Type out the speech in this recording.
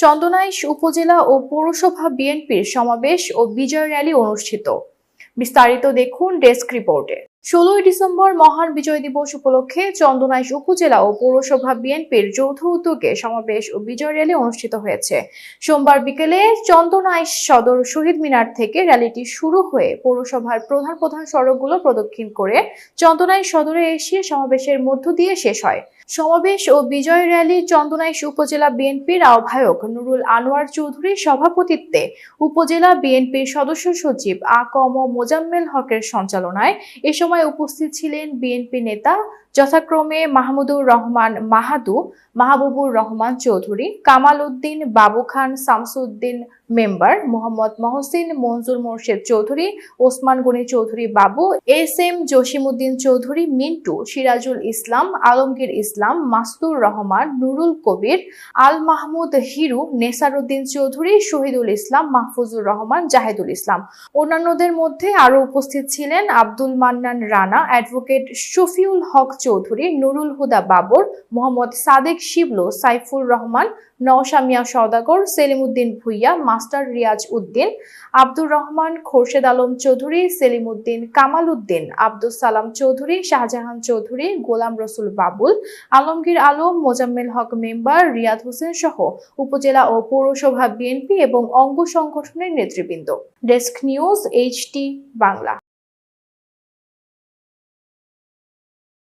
চন্দনাইশ উপজেলা ও পৌরসভা বিএনপির সমাবেশ ও বিজয় র্যালি অনুষ্ঠিত। বিস্তারিত দেখুন ডেস্ক রিপোর্টে। ষোলোই ডিসেম্বর মহান বিজয় দিবস উপলক্ষে চন্দনাইশ উপজেলা ও পৌরসভা বিএনপির যৌথ উদ্যোগে সমাবেশ ও বিজয় র্যালি অনুষ্ঠিত হয়েছে। সোমবার বিকেলে চন্দনাইশ সদর শহীদ মিনার থেকে র্যালিটি শুরু হয়ে পৌরসভার প্রধান প্রধান সড়কগুলো প্রদক্ষিণ করে চন্দনাইশ সদরে এসে সমাবেশের মধ্য দিয়ে শেষ হয়। সমাবেশ ও বিজয় র্যালি চন্দনাইশ উপজেলা বিএনপির আহ্বায়ক নুরুল আনোয়ার চৌধুরীর সভাপতিত্বে উপজেলা বিএনপির সদস্য সচিব আ কম মোজাম্মেল হকের সঞ্চালনায় এ সময় উপস্থিত ছিলেন বিএনপি নেতা যথাক্রমে Mahmudur Rahman মাহাদু, Mahbubur Rahman Chowdhury, Kamal Uddin Babu Khan, Shamsuddin member Mohammad Mohsin Manzur Morshed Chowdhury, Osman Gani Chowdhury Babu, S M Jasimuddin Chowdhury, Mintu Sirajul Islam, Alamgir Islam, Masudur Rahman, Nurul Kabir, Al Mahmud Hiru, Nesaruddin Chowdhury, Shahidul Islam, Mahfuzur Rahman, Jahedul Islam. অন্যান্যদের মধ্যে আরও উপস্থিত ছিলেন Abdul Mannan Rana, advocate Shafiul Haque Chowdhury, Nurul Huda Babar, Mohammad Sadek Shiblo, Saifur Rahman, Nawshamia Sawdagar, Selimuddin Bhuiyan master Riaz Uddin, Abdur Rahman Khorshed Alam Chowdhury, Selim Uddin Kamal Uddin Abdul Salam Chowdhury, Shahjahan Chowdhury, Golam Rasul Babul, Alamgir Alam, Mozammel Haque member, Riad Hossain সহ উপজেলা ও পৌরসভা BNP এবং অঙ্গ সংগঠনের নেতৃবৃন্দ। Desk news, HT Bangla.